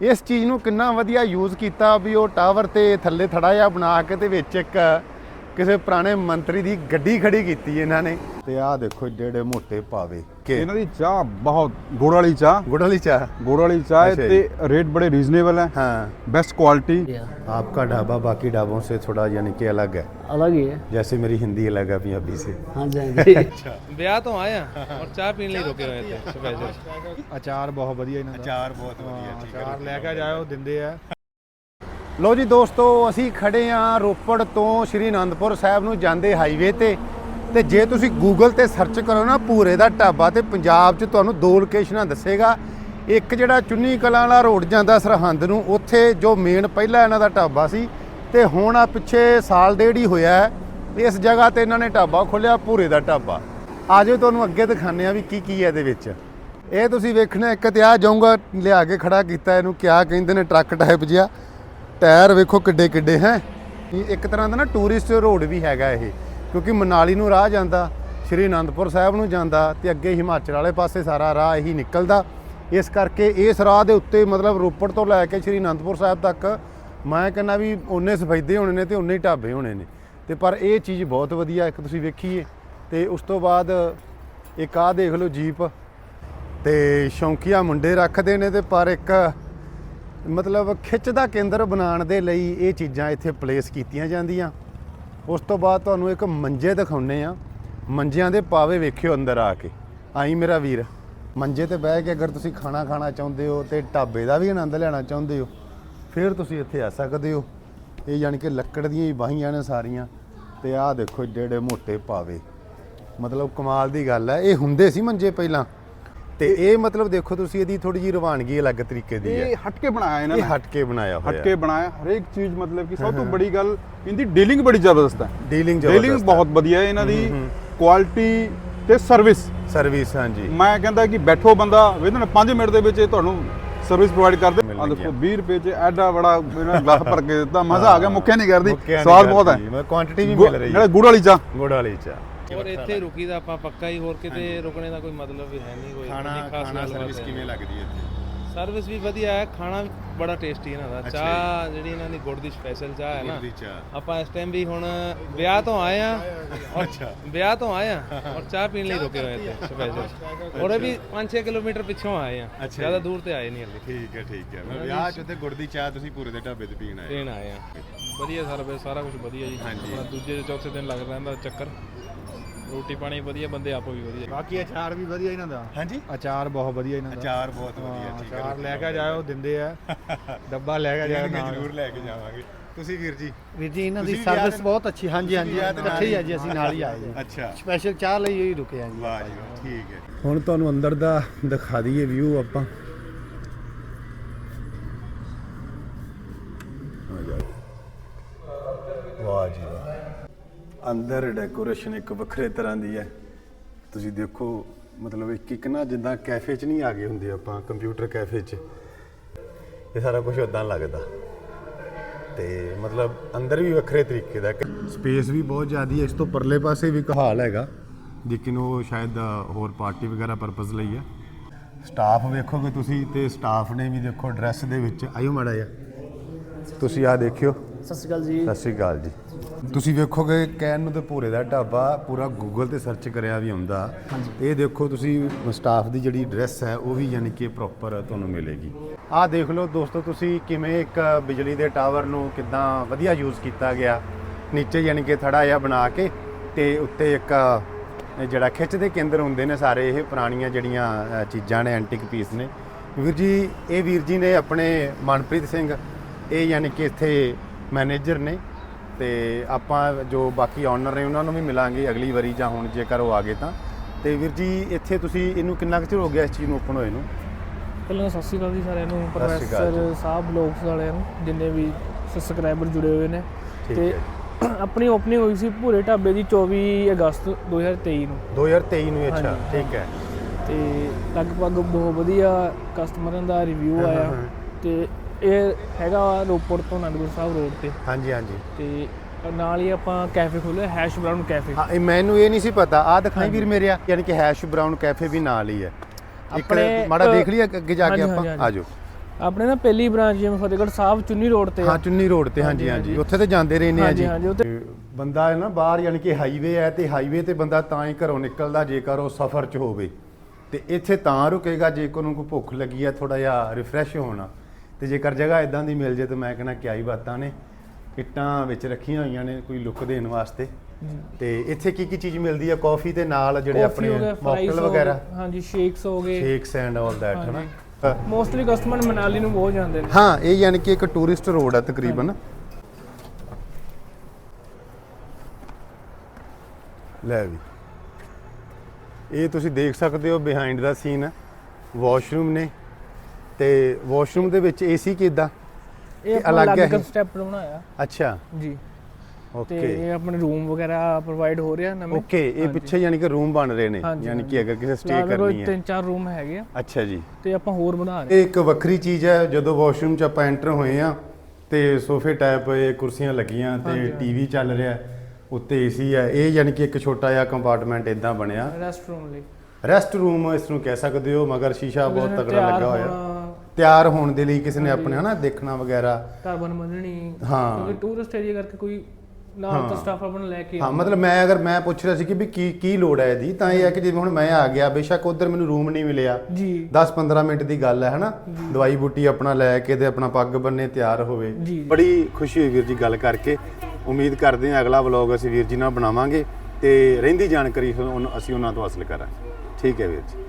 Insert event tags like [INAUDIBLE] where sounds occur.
ਇਸ ਚੀਜ਼ ਨੂੰ ਕਿੰਨਾ ਵਧੀਆ ਯੂਜ਼ ਕੀਤਾ ਵੀ ਉਹ ਟਾਵਰ ਤੇ ਥੱਲੇ ਥੜਾ ਜਿਹਾ ਬਣਾ ਕੇ ਤੇ ਵਿੱਚ ਇੱਕ ਕਿਸੇ ਪੁਰਾਣੇ ਮੰਤਰੀ ਦੀ ਗੱਡੀ ਖੜੀ ਕੀਤੀ ਇਹਨਾਂ ਨੇ ਤੇ ਆਹ ਦੇਖੋ ਏਡੇ ਏਡੇ ਮੋਟੇ ਪਾਵੇ ਕੇ ਇਹਨਾਂ ਦੀ ਚਾਹ ਬਹੁਤ ਗੁੜ ਵਾਲੀ ਚਾਹ ਗੁੜ ਵਾਲੀ ਚਾਹ ਗੁੜ ਵਾਲੀ ਚਾਹ ਹੈ ਅੱਛਾ ਤੇ ਰੇਟ ਬੜੇ ਰੀਜ਼ਨੇਬਲ ਹੈ हाँ बेस्ट क्वालिटी आपका ढाबा बाकी ढाबों से थोड़ा यानी कि अलग है अलग ही है जैसे मेरी हिंदी अलग है पंजाबी से हाँ जाएंगे ਵਿਆਹ ਤੋਂ ਆਏ ਆ ਔਰ ਚਾਹ ਪੀਣ ਲਈ ਰੁਕੇ ਹੋਏ ਤੇ ਸਪੈਸ਼ਲ ਅਚਾਰ ਬਹੁਤ ਵਧੀਆ ਇਹਨਾਂ ਦਾ ਅਚਾਰ ਬਹੁਤ ਵਧੀਆ ਅਚਾਰ ਲੈ ਕੇ ਜਾਇਓ ਦਿੰਦੇ ਆ ਲੋ ਜੀ ਦੋਸਤੋ, ਅਸੀਂ ਖੜੇ ਆਂ ਰੋਪੜ ਤੋਂ ਸ਼੍ਰੀ ਅਨੰਦਪੁਰ ਸਾਹਿਬ ਨੂੰ ਜਾਂਦੇ ਹਾਈਵੇ ਤੇ। ਤੇ ਜੇ ਤੁਸੀਂ ਗੂਗਲ ਤੇ ਸਰਚ ਕਰੋ ਨਾ ਪੂਰੇ ਦਾ ਢਾਬਾ ਤੇ ਪੰਜਾਬ 'ਚ ਤੁਹਾਨੂੰ ਦੋ ਲੋਕੇਸ਼ਨਾਂ ਦੱਸੇਗਾ। ਇੱਕ ਜਿਹੜਾ ਚੁੰਨੀ ਕਲਾਂ ਵਾਲਾ ਰੋਡ ਜਾਂਦਾ ਸਰਹੰਦ ਨੂੰ, ਉੱਥੇ ਜੋ ਮੇਨ ਪਹਿਲਾਂ ਇਹਨਾਂ ਦਾ ਢਾਬਾ ਸੀ। ਤੇ ਹੁਣ ਆ ਪਿੱਛੇ ਸਾਲ ਡੇਢ ਹੀ ਹੋਇਆ ਇਸ ਜਗ੍ਹਾ ਤੇ ਇਹਨਾਂ ਨੇ ਢਾਬਾ ਖੋਲਿਆ ਪੂਰੇ ਦਾ ਢਾਬਾ। ਆਜੋ ਤੁਹਾਨੂੰ ਅੱਗੇ ਦਿਖਾਉਂਦੇ ਆ ਵੀ ਕੀ ਕੀ ਹੈ ਇਹਦੇ ਵਿੱਚ। ਇਹ ਤੁਸੀਂ ਵੇਖਣਾ, ਇੱਕ ਤੇ ਆ ਜਾਊਗਾ ਲਿਆ ਕੇ ਖੜਾ ਕੀਤਾ ਇਹਨੂੰ, ਕਿਆ ਕਹਿੰਦੇ ਨੇ, ਟਰੱਕ ਟਾਈਪ ਜਿਹਾ। ਟਾਇਰ ਵੇਖੋ ਕਿੱਡੇ ਕਿੱਡੇ ਹੈ। ਇੱਕ ਤਰ੍ਹਾਂ ਦਾ ਨਾ ਟੂਰਿਸਟ ਰੋਡ ਵੀ ਹੈਗਾ ਇਹ, ਕਿਉਂਕਿ ਮਨਾਲੀ ਨੂੰ ਰਾਹ ਜਾਂਦਾ, ਸ਼੍ਰੀ ਅਨੰਦਪੁਰ ਸਾਹਿਬ ਨੂੰ ਜਾਂਦਾ ਤੇ ਅੱਗੇ ਹਿਮਾਚਲ ਵਾਲੇ ਪਾਸੇ ਸਾਰਾ ਰਾਹ ਇਹੀ ਨਿਕਲਦਾ। ਇਸ ਕਰਕੇ ਇਸ ਰਾਹ ਦੇ ਉੱਤੇ ਮਤਲਬ ਰੋਪੜ ਤੋਂ ਲੈ ਕੇ ਸ਼੍ਰੀ ਅਨੰਦਪੁਰ ਸਾਹਿਬ ਤੱਕ ਮੈਂ ਕਹਿੰਦਾ ਵੀ ਉਹਨੇ ਸਫੈਦੇ ਹੋਣੇ ਨੇ ਤੇ ਉਹਨੇ ਹੀ ਢਾਬੇ ਹੋਣੇ ਨੇ। ਤੇ ਪਰ ਇਹ ਚੀਜ਼ ਬਹੁਤ ਵਧੀਆ ਇੱਕ ਤੁਸੀਂ ਵੇਖੀਏ। ਤੇ ਉਸ ਤੋਂ ਬਾਅਦ ਇੱਕ ਆਹ ਦੇਖ ਲਓ ਜੀਪ ਤੇ ਸ਼ੌਂਕੀਆ ਮੁੰਡੇ ਰੱਖਦੇ ਨੇ ਤੇ ਪਰ ਇੱਕ ਮਤਲਬ ਖਿੱਚ ਦਾ ਕੇਂਦਰ ਬਣਾਉਣ ਦੇ ਲਈ ਇਹ ਚੀਜ਼ਾਂ ਇੱਥੇ ਪਲੇਸ ਕੀਤੀਆਂ ਜਾਂਦੀਆਂ। ਉਸ ਤੋਂ ਬਾਅਦ ਤੁਹਾਨੂੰ ਇੱਕ ਮੰਜੇ ਦਿਖਾਉਨੇ ਆ ਮੰਜਿਆਂ ਦੇ ਪਾਵੇ ਵੇਖਿਓ ਅੰਦਰ ਆ ਕੇ। ਆਈ ਮੇਰਾ ਵੀਰ। ਮੰਜੇ ਤੇ ਬਹਿ ਕੇ ਅਗਰ ਤੁਸੀਂ ਖਾਣਾ ਖਾਣਾ ਚਾਹੁੰਦੇ ਹੋ ਤੇ ਢਾਬੇ ਦਾ ਵੀ ਆਨੰਦ ਲੈਣਾ ਚਾਹੁੰਦੇ ਹੋ, ਫਿਰ ਤੁਸੀਂ ਇੱਥੇ ਆ ਸਕਦੇ ਹੋ। ਇਹ ਯਾਨੀ ਕਿ ਲੱਕੜ ਦੀਆਂ ਹੀ ਬਾਹੀਆਂ ਨੇ ਸਾਰੀਆਂ। ਤੇ ਆਹ ਦੇਖੋ ਏਡੇ ਏਡੇ ਮੋਟੇ ਪਾਵੇ। ਮਤਲਬ ਕਮਾਲ ਦੀ ਗੱਲ ਹੈ। ਇਹ ਹੁੰਦੇ ਸੀ ਮੰਜੇ ਪਹਿਲਾਂ। ਤੇ ਇਹ ਮਤਲਬ ਦੇਖੋ ਤੁਸੀਂ ਇਹਦੀ ਥੋੜੀ ਜਿਹੀ ਰਵਾਨਗੀ ਅਲੱਗ ਤਰੀਕੇ ਦੀ ਹੈ। ਇਹ ਹਟ ਕੇ ਬਣਾਇਆ ਇਹਨਾਂ ਇਹ ਨੇ। ਹਟ ਕੇ ਬਣਾਇਆ ਹੋਇਆ। ਹਟ ਕੇ ਬਣਾਇਆ। ਹਰੇਕ ਚੀਜ਼ ਮਤਲਬ ਕਿ ਸਭ ਤੋਂ ਬੜੀ ਗੱਲ ਇਹਦੀ ਡੀਲਿੰਗ ਬੜੀ ਜ਼ਬਰਦਸਤ ਹੈ। ਡੀਲਿੰਗ ਡੀਲਿੰਗ ਬਹੁਤ ਵਧੀਆ ਹੈ ਇਹਨਾਂ ਦੀ। ਕੁਆਲਿਟੀ ਤੇ ਸਰਵਿਸ। ਸਰਵਿਸ ਹਾਂਜੀ। ਮੈਂ ਕਹਿੰਦਾ ਕਿ ਬੈਠੋ ਬੰਦਾ ਵਿਦਨ 5 ਮਿੰਟ ਦੇ ਵਿੱਚ ਇਹ ਤੁਹਾਨੂੰ ਸਰਵਿਸ ਪ੍ਰੋਵਾਈਡ ਕਰਦੇ ਆ। ਦੇਖੋ 20 ਰੁਪਏ ਚ ਐਡਾ ਬੜਾ ਇਹਨਾਂ ਗਲਾਸ ਭਰ ਕੇ ਦਿੱਤਾ। ਮਜ਼ਾ ਆ ਗਿਆ ਮੁੱਕਿਆ ਨਹੀਂ ਕਰਦੀ। ਸਵਾਦ ਬਹੁਤ ਹੈ। ਕੁਆਂਟੀਟੀ ਵੀ ਮਿਲ ਰਹੀ ਨਾਲੇ ਹੈ ਗੁੜ ਵਾਲੀ ਚਾਹ। ਗੁੜ ਵਾਲੀ ਚਾਹ। ਔਰ ਇੱਥੇ ਰੁਕੀ ਦਾ ਆਪਾਂ ਪੱਕਾ ਹੀ ਹੋਰ ਕਿਤੇ ਰੁਕਣੇ ਦਾ ਕੋਈ ਮਤਲਬ ਵੀ ਹੈ ਨਹੀਂ ਕੋਈ ਇੰਨੀ ਖਾਸ ਗੱਲਬਾਤ ਹੈ। ਲੱਗਦੀ ਹੈ ਸਰਵਿਸ ਵੀ ਵਧੀਆ ਹੈ ਖਾਣਾ ਬੜਾ ਟੇਸਟੀ ਇਹਨਾਂ ਦਾ। ਚਾਹ ਜਿਹੜੀ ਇਹਨਾਂ ਦੀ ਗੁੜ ਦੀ ਸਪੈਸ਼ਲ ਚਾਹ ਹੈ ਨਾ। ਆਪਾਂ ਇਸ ਟਾਈਮ ਵੀ ਹੁਣ ਵਿਆਹ ਤੋਂ ਆਏ ਆ ਅੱਛਾ। ਵਿਆਹ ਤੋਂ ਆਏ ਆ ਔਰ ਚਾਹ ਪੀਣ ਲਈ ਰੁਕੇ ਹੋਏ ਤੇ ਸਪੈਸ਼ਲ ਔਰ ਇਹ ਵੀ 5-6 ਕਿਲੋਮੀਟਰ ਪਿੱਛੋਂ ਆਏ ਆ ਜ਼ਿਆਦਾ ਦੂਰ ਤੇ ਆਏ ਨਹੀਂ ਹਲੇ। ਠੀਕ ਹੈ ਠੀਕ ਹੈ। ਮੈਂ ਵਿਆਹ ਚ ਤੇ ਗੁੜ ਦੀ ਚਾਹ ਤੁਸੀਂ ਪੂਰੇ ਦੇ ਢਾਬੇ ਤੇ ਪੀਣ ਆਏ ਪੀਣ ਆਏ ਆ ਵਧੀਆ ਸਰਵਿਸ ਸਾਰਾ ਕੁਝ ਵਧੀਆ ਜੀ। ਦੂਜੇ ਚੌਥੇ ਦਿਨ ਲੱਗ ਰਹਿੰਦਾ ਚੱਕਰ। ਰੋਟੀ ਪਾਣੀ ਵਧੀਆ ਬੰਦੇ ਆਪੋ ਵੀ ਵਧੀਆ। ਬਾਕੀ ਅਚਾਰ ਵੀ ਵਧੀਆ ਇਹਨਾਂ ਦਾ। ਹਾਂਜੀ? ਅਚਾਰ ਬਹੁਤ ਵਧੀਆ ਇਹਨਾਂ ਦਾ। ਅਚਾਰ ਬਹੁਤ ਵਧੀਆ ਠੀਕ ਹੈ ਅਚਾਰ ਲੈ ਕੇ ਜਾਇਓ ਦਿੰਦੇ ਆ। ਡੱਬਾ ਲੈ ਕੇ ਜਾਇਓ ਨਾਲ। ਜ਼ਰੂਰ ਲੈ ਕੇ ਜਾਵਾਂਗੇ। ਤੁਸੀਂ ਵੀਰ ਜੀ? ਵੀਰ ਜੀ ਇਹਨਾਂ ਦੀ ਸਰਵਿਸ ਬਹੁਤ ਅੱਛੀ। ਹਾਂਜੀ ਹਾਂਜੀ ਇਕੱਠੇ ਹੀ ਆ? ਜੀ ਅਸੀਂ ਨਾਲ ਹੀ ਆਏ ਜੀ। ਅੱਛਾ। ਸਪੈਸ਼ਲ ਚਾਹ ਲਈ ਹੀ ਰੁਕੇ ਆ ਜੀ। ਵਾਹ ਜੀ ਠੀਕ ਹੈ। ਹੁਣ ਤੁਹਾਨੂੰ ਅੰਦਰ ਦਾ ਦਿਖਾ ਦਈਏ ਵਿਊ ਆਪਾਂ ਆ ਜਾ ਵਾਹ ਜੀ ਵਾਹ ਅੰਦਰ ਡੈਕੋਰੇਸ਼ਨ ਇੱਕ ਵੱਖਰੇ ਤਰ੍ਹਾਂ ਦੀ ਹੈ। ਤੁਸੀਂ ਦੇਖੋ, ਮਤਲਬ ਇੱਕ ਇੱਕ ਨਾ ਜਿੱਦਾਂ ਕੈਫੇ 'ਚ ਨਹੀਂ ਆ ਗਏ ਹੁੰਦੇ ਆਪਾਂ ਕੰਪਿਊਟਰ ਕੈਫੇ 'ਚ। ਇਹ ਸਾਰਾ ਕੁਝ ਉਦਾਂ ਲੱਗਦਾ। ਤੇ ਮਤਲਬ ਅੰਦਰ ਵੀ ਵੱਖਰੇ ਤਰੀਕੇ ਦਾ ਸਪੇਸ ਵੀ ਬਹੁਤ ਜ਼ਿਆਦੀ ਹੈ, ਇਸ ਤੋਂ ਪਰਲੇ ਪਾਸੇ ਵੀ ਇੱਕ ਹਾਲ ਹੈਗਾ। ਲੇਕਿਨ ਉਹ ਸ਼ਾਇਦ ਹੋਰ ਪਾਰਟੀ ਵਗੈਰਾ ਪਰਪਸ ਲਈ ਹੈ। ਸਟਾਫ ਵੇਖੋਗੇ ਤੁਸੀਂ, ਤੇ ਸਟਾਫ ਨੇ ਵੀ ਦੇਖੋ ਡਰੈਸ ਦੇ ਵਿੱਚ, ਆਇਓ ਮਾੜਾ ਜਿਹਾ। ਤੁਸੀਂ ਆ ਦੇਖਿਓ। ਸਤਿ ਸ਼੍ਰੀ ਅਕਾਲ ਜੀ। ਸਤਿ ਸ਼੍ਰੀ ਅਕਾਲ ਜੀ। ਤੁਸੀਂ ਵੇਖੋਗੇ ਕਹਿਣ ਨੂੰ ਤੇ ਭੂਰੇ ਦਾ ਢਾਬਾ ਪੂਰਾ ਗੂਗਲ ਤੇ ਸਰਚ ਕਰਿਆ ਵੀ ਹੁੰਦਾ। ਇਹ ਦੇਖੋ ਤੁਸੀਂ ਸਟਾਫ ਦੀ ਜਿਹੜੀ ਡਰੈਸ ਹੈ ਉਹ ਵੀ ਯਾਨੀ ਕਿ ਪ੍ਰੋਪਰ ਤੁਹਾਨੂੰ ਮਿਲੇਗੀ। ਆਹ ਦੇਖ ਲਓ ਦੋਸਤੋ ਤੁਸੀਂ ਕਿਵੇਂ ਇੱਕ ਬਿਜਲੀ ਦੇ ਟਾਵਰ ਨੂੰ ਕਿਦਾਂ ਵਧੀਆ ਯੂਜ਼ ਕੀਤਾ ਗਿਆ। ਨੀਚੇ ਯਾਨੀ ਕਿ ਥੜਾ ਜਿਹਾ ਬਣਾ ਕੇ ਤੇ ਉੱਤੇ ਇੱਕ ਜਿਹੜਾ ਖਿੱਚ ਦੇ ਕੇਂਦਰ ਹੁੰਦੇ ਨੇ ਸਾਰੇ ਇਹ ਪੁਰਾਣੀਆਂ ਜਿਹੜੀਆਂ ਚੀਜ਼ਾਂ ਨੇ ਐਂਟੀਕ ਪੀਸ ਨੇ। ਵੀਰ ਜੀ ਇਹ ਵੀਰ ਜੀ ਨੇ ਆਪਣੇ ਮਨਪ੍ਰੀਤ ਸਿੰਘ ਇਹ ਯਾਨੀ ਕਿ ਇੱਥੇ ਮੈਨੇਜਰ ਨੇ ਤੇ ਆਪਾਂ ਜੋ ਬਾਕੀ ਓਨਰ ਨੇ ਉਹਨਾਂ ਨੂੰ ਵੀ ਮਿਲਾਂਗੇ ਅਗਲੀ ਵਾਰੀ ਜਾਂ ਹੁਣ ਜੇਕਰ ਉਹ ਆ ਗਏ ਤਾਂ। ਤੇ ਵੀਰ ਜੀ ਇੱਥੇ ਤੁਸੀਂ ਇਹਨੂੰ ਕਿੰਨਾ ਕੁ ਚਿਰ ਹੋ ਗਿਆ ਇਸ ਚੀਜ਼ ਨੂੰ ਓਪਨ ਹੋਏ ਨੂੰ? ਪਹਿਲਾਂ ਸਤਿ ਸ਼੍ਰੀ ਅਕਾਲ ਜੀ ਸਾਰਿਆਂ ਨੂੰ ਪ੍ਰੋਫੈਸਰ ਸਾਹਿਬ ਬਲੌਗਸ ਵਾਲਿਆਂ ਨੂੰ ਜਿੰਨੇ ਵੀ ਸਬਸਕ੍ਰਾਈਬਰ ਜੁੜੇ ਹੋਏ ਨੇ। ਤੇ [CLEARS THROAT] ਆਪਣੀ ਓਪਨਿੰਗ ਹੋਈ ਸੀ ਭੂਰੇ ਢਾਬੇ ਦੀ 24 ਅਗਸਤ 2023 ਨੂੰ। 2023 ਨੂੰ ਅੱਛਾ। ਠੀਕ ਹੈ। ਤੇ ਲਗਭਗ ਬਹੁਤ ਵਧੀਆ ਕਸਟਮਰਾਂ ਦਾ ਰਿਵਿਊ ਆਇਆ। ਤੇ ਇਹ ਹੈਗਾ ਰੋਪੜ ਤੋਂ ਅਨੰਦਪੁਰ ਸਾਹਿਬ ਰੋਡ ਤੇ। ਹਾਂਜੀ ਹਾਂਜੀ। ਤੇ ਨਾਲ ਹੀ ਆਪਾਂ ਕੈਫੇ ਖੋਲ੍ਹਿਆ ਹੈਸ਼ ਬਰਾਊਨ ਕੈਫੇ। ਹਾਂ ਇਹ ਮੈਨੂੰ ਇਹ ਨਹੀਂ ਸੀ ਪਤਾ। ਆ ਦਿਖਾਈ ਵੀਰ ਮੇਰਿਆ ਯਾਨੀ ਕਿ ਹੈਸ਼ ਬਰਾਊਨ ਕੈਫੇ ਵੀ ਨਾਲ ਹੀ ਹੈ ਇੱਕ ਆਪਣੇ, ਮਾੜਾ ਦੇਖ ਲਈਏ ਅੱਗੇ ਜਾ ਕੇ ਹਾਂਜੀ, ਆਪਾਂ। ਹਾਂਜੀ, ਆਜੋ। ਆਪਣੇ ਨਾ ਪਹਿਲੀ ਬ੍ਰਾਂਚ ਜਿਵੇਂ ਫਤਿਹਗੜ੍ਹ ਸਾਹਿਬ ਚੁੰਨੀ ਰੋਡ ਤੇ ਆ। ਹਾਂ ਚੁੰਨੀ ਰੋਡ ਤੇ ਹਾਂਜੀ ਹਾਂਜੀ ਉੱਥੇ ਤੇ ਜਾਂਦੇ ਰਹਿੰਦੇ ਆ ਹਾਂਜੀ, ਜੀ। ਹਾਂਜੀ, ਉੱਥੇ- ਤੇ ਬੰਦਾ ਹੈ ਨਾ ਬਾਹਰ ਯਾਨੀ ਕਿ ਹਾਈਵੇ ਹੈ ਤੇ ਹਾਈਵੇ ਤੇ ਬੰਦਾ ਤਾਂ ਹੀ ਘਰੋਂ ਨਿਕਲਦਾ ਜੇਕਰ ਉਹ ਸਫ਼ਰ 'ਚ ਹੋਵੇ। ਤੇ ਇੱਥੇ ਤਾਂ ਰੁਕੇਗਾ ਜੇਕਰ ਉਹਨੂੰ ਕੋਈ ਭੁੱਖ ਲੱਗੀ ਹੈ ਥੋੜਾ ਜਿਹਾ ਰਿਫਰੈਸ਼ ਹੋਣਾ। ਤੇ ਜੇਕਰ ਜਗ੍ਹਾ ਇਦਾਂ ਦੀ ਮਿਲ ਜੇ ਤਾਂ ਮੈਂ ਕਹਿੰਦਾ ਕਿਆ ਹੀ ਬਾਤਾਂ ਨੇ ਇੱਟਾਂ ਵਿੱਚ ਰੱਖੀਆਂ ਹੋਈਆਂ ਨੇ ਕੋਈ ਲੁੱਕ ਦੇਣ ਵਾਸਤੇ। ਤੇ ਇੱਥੇ ਕੀ ਕੀ ਚੀਜ਼ ਮਿਲਦੀ ਹੈ ਕਾਫੀ ਤੇ ਨਾਲ ਜਿਹੜੇ ਆਪਣੇ ਮੌਕਟੇਲ ਵਗੈਰਾ? ਹਾਂਜੀ ਸ਼ੇਕਸ ਹੋ ਗਏ। ਸ਼ੇਕਸ ਐਂਡ ਆਲ ਦੈਟ ਹੈ ਨਾ ਅ, ਮੋਸਟਲੀ ਕਸਟਮਰ ਮਨਾਲੀ ਨੂੰ ਬਹੁਤ ਜਾਂਦੇ ਨੇ। ਹਾਂ ਇਹ ਯਾਨੀ ਕਿ ਇੱਕ ਟੂਰਿਸਟ ਰੋਡ ਹੈ ਤਕਰੀਬਨ। ਲੈ ਵੀ। ਇਹ ਤੁਸੀਂ ਦੇਖ ਸਕਦੇ ਹੋ ਬਿਹਾਈਂਡ ਦਾ ਸੀਨ ਹੈ ਵਾਸ਼ਰੂਮ ਨੇ। ਤੇ ਵਾਸ਼ਰੂਮ ਦੇ ਵਿੱਚ ਏਸੀ ਕਿਦਾਂ? ਇਹ ਅਲੱਗ ਹੈ? ਸਟੈਪ ਬਣਾਇਆ। ਅੱਛਾ। ਜੀ। ਤੇ ਓਕੇ ਇਹ ਆਪਣੇ ਰੂਮ ਵਗੈਰਾ ਪ੍ਰੋਵਾਈਡ ਹੋ ਰਿਹਾ ਨਵੇਂ? ਓਕੇ ਇਹ ਪਿੱਛੇ ਯਾਨੀ ਕਿ ਰੂਮ ਬਣ ਰਹੇ ਨੇ ਯਾਨੀ ਕਿ ਅਗਰ ਕਿਸੇ ਸਟੇ ਕਰਨੀ ਹੈ। ਤਿੰਨ ਚਾਰ ਰੂਮ ਹੈਗੇ ਆ। ਅੱਛਾ ਜੀ। ਤੇ ਆਪਾਂ ਹੋਰ ਬਣਾ ਰਹੇ ਇਹ ਇੱਕ ਵੱਖਰੀ ਚੀਜ਼ ਹੈ ਜਦੋਂ ਵਾਸ਼ਰੂਮ ਚ ਆਪਾਂ ਐਂਟਰ ਹੋਏ ਆ ਤੇ ਸੋਫੇ ਟਾਈਪ ਇਹ ਕੁਰਸੀਆਂ ਲੱਗੀਆਂ ਤੇ ਟੀਵੀ ਚੱਲ ਰਿਹਾ ਉੱਤੇ ਏਸੀ ਹੈ। ਇਹ ਯਾਨੀ ਕਿ ਇੱਕ ਛੋਟਾ ਜਿਹਾ ਕੰਪਾਰਟਮੈਂਟ ਇਦਾਂ ਬਣਿਆ। ਰੈਸਟ ਰੂਮ ਲਈ। ਰੈਸਟ ਰੂਮ ਇਸ ਨੂੰ ਕਹਿ ਸਕਦੇ ਹੋ ਮਗਰ ਸ਼ੀਸ਼ਾ ਬਹੁਤ ਤਿਆਰ ਲੱਗਾ ਹੋਇਆ। ਤਿਆਰ ਹੋਣ ਦੇ ਲਈ ਕਿਸੇ ਨੇ ਆਪਣੇ ਹਨਾ ਦੇਖਣਾ ਵਗੈਰਾ। ਘਰ ਬਣ ਬੰਨਣੀ ਹਾਂ। ਕਿਉਂਕਿ ਟੂਰਿਸਟ ਏਰੀਆ ਕਰਕੇ ਕੋਈ ਨਾਲ ਤਾਂ ਸਟਾਫ ਆਪਣਾ ਲੈ ਕੇ ਹਾਂ ਮਤਲਬ ਮੈਂ ਅਗਰ ਮੈਂ ਪੁੱਛ ਰਿਹਾ ਸੀ ਕਿ ਵੀ ਕੀ ਕੀ ਲੋੜ ਹੈ ਇਹਦੀ ਤਾਂ ਇਹ ਹੈ ਕਿ ਜਿਵੇਂ ਹੁਣ ਮੈਂ ਆ ਗਿਆ ਬੇਸ਼ੱਕ ਉਧਰ ਮੈਨੂੰ ਰੂਮ ਨਹੀਂ ਮਿਲਿਆ। ਜੀ। 10-15 ਮਿੰਟ ਦੀ ਗੱਲ ਹੈ ਹਨਾ। ਦਵਾਈ ਬੂਟੀ ਆਪਣਾ ਲੈ ਕੇ ਤੇ ਆਪਣਾ ਪੱਗ ਬੰਨੇ ਤਿਆਰ ਹੋਵੇ। ਬੜੀ ਖੁਸ਼ੀ ਹੋਈ ਵੀਰ ਜੀ ਗੱਲ ਕਰਕੇ। ਉਮੀਦ ਕਰਦੇ ਹਾਂ ਅਗਲਾ ਵਲੌਗ ਅਸੀਂ ਵੀਰ ਜੀ ਨਾਲ ਬਣਾਵਾਂਗੇ ਤੇ ਰਹਿੰਦੀ ਜਾਣਕਾਰੀ ਅਸੀਂ ਉਹਨਾਂ ਤੋਂ ਹਾਸਲ ਕਰਾਂਗੇ। ਠੀਕ ਹੈ ਵੀਰ ਜੀ।